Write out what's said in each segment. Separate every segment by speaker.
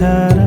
Speaker 1: ছাড়া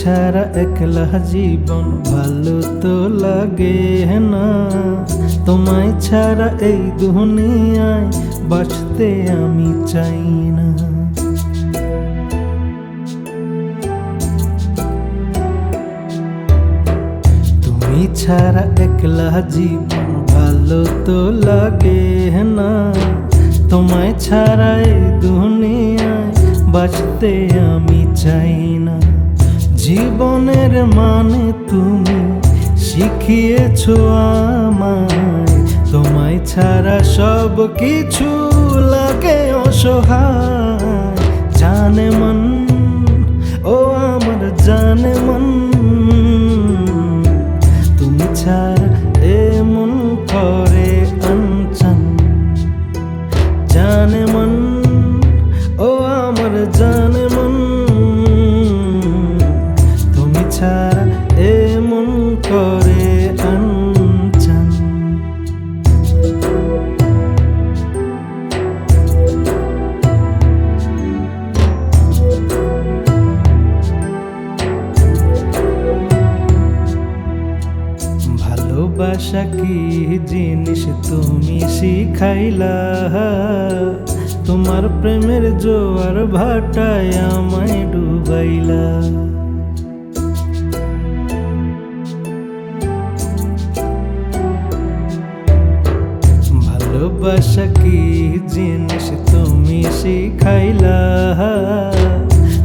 Speaker 1: ছাড়া একলা জীবন ভালো তো লাগে না তোমায় ছাড়া এই দুনিয়ায় বাঁচতে আমি চাই না তুমি ছাড়া একলা জীবন ভালো তো লাগে না তোমায় ছাড়া দুনিয়ায় বাঁচতে আমি চাই না জীবনের মানে তুমি শিখিয়েছ আমায়। তোমায় ছাড়া সব কিছু লাগে অসহায়। জানে মন, ও আমার জানে মন। তুমি ছাড়া এমন করে আনচান ভালোবাসা কি জিনিস তুমি শিখাইলা? তোমার প্রেমের জোয়ার ভাটায় আমায় ডুবাইলা। ভালোবাসা কি জিনিস তুমি শিখাইলা?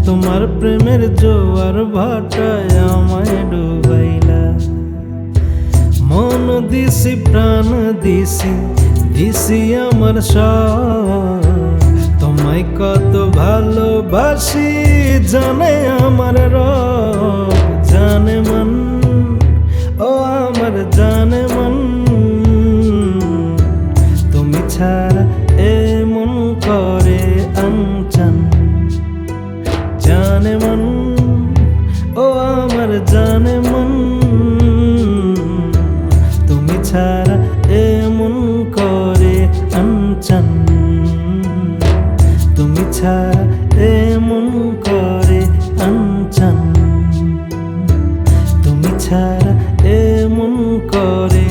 Speaker 1: তোমার প্রেমের জোয়ার ভাটায় আমায় মন দিছি, প্রাণ দিছি দিছি আমার তোমায় কত ভালোবাসি, জানে আমার রব, জানে মন। ও আমার জানে মন। তুমি ছাড়া এমন করে আনচান। জানে মন। ও আমার জানে মন। বোঝা এমন করে আনচান তুমি ছাড়া এমন করে